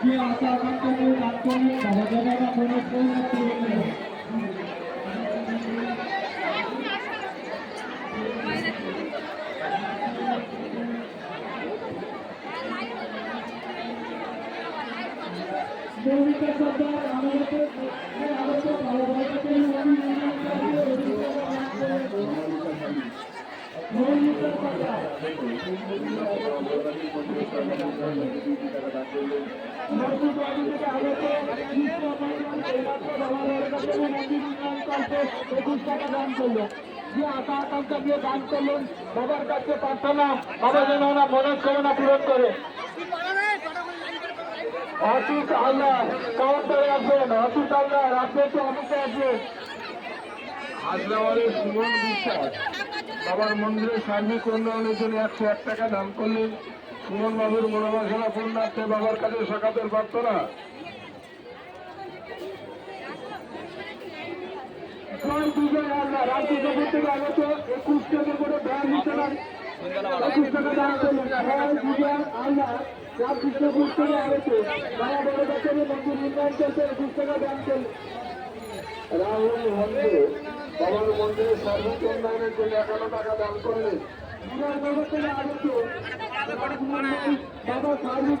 যে আশা আকাঙ্ক্ষা করে তাৎক্ষণিক সহযোগিতা কোনো যে আশা আকাঙ্ক্ষা দিয়ে দান বাবার কাছে প্রার্থনা বাবা যেন ওনার মনস্কামনা পূরণ করে অতীত আল্লাহ কাউন্টারে আসবেন। অতীত আল্লাহ রাজনীতি অফিসে আসবেন। হাজরাবাদের সুমন বিশ্বাস, বাবার মন্দিরের সার্বিক উন্নয়নের জন্য একশো এক টাকা দান করলেন। সুমন বাবুর মনোবাসনা পূর্ণার্থে বাবার কাছে সকাতের প্রার্থনা। একুশ টাকা করে ব্যায়াম একুশ টাকা দান করলেন জয় বিজয় আল্লাহ রামকৃষ্ণপুর থেকে আগত বাবা বড় বাচ্চাদের মন্দির নির্মাণ করতে একুশ টাকা দান করলেন রাহুল মন্দিরে বাবার মন্দিরে সার্বিক উন্নয়নের জন্য এগারো টাকা দান করলেন বাবা সার্বিক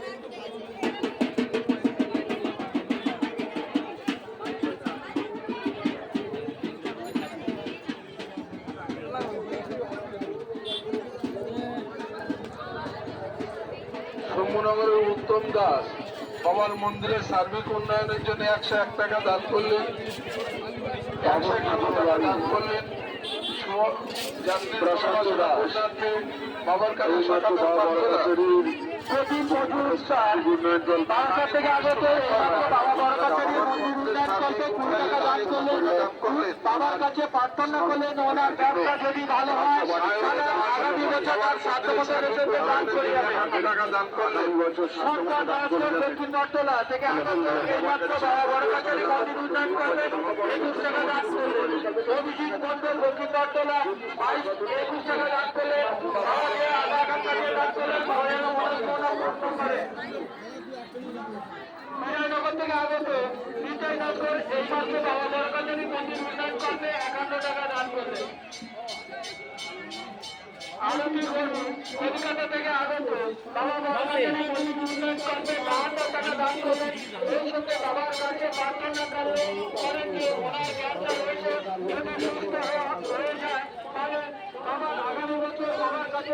শম্ভুনগরের উত্তম দাস। বাবার মন্দিরের সার্বিক উন্নয়নের জন্য একশো এক টাকা দান করলেন। একশো এক টাকা দান করলেন। বাবার কাছে স্যার বারাসাত থেকে আগত বাবার কাছে প্রার্থনা করলেন ওনার ব্যবসা যদি ভালো হয় তাহলে আগামী সাত বছর রেসেন্টে দান করে সরকার দক্ষিণ নটতলা থেকে দক্ষিণ বাইশ একুশ টাকা বাবা যেন মনস্কামনা পূর্ণ করে বিজয়নগর থেকে আগত বিজয়নগর এই মাসে বাবা বড় কাছারি মন্দির উন্নয়ন করতে একান্ন টাকা দান করলেন আরতি কর্মী কলকাতা থেকে আগত, বাবা মন্দির উন্নয়ন করতে বাহান্ন টাকা দান করলেন এই সঙ্গে বাবার কাছে প্রার্থনা করলেন করেন যে ওনার ব্যবসা রয়েছে, যদি সুস্থ হয়ে যায়, তাহলে বাবার আগামী বছর বাবার কাছে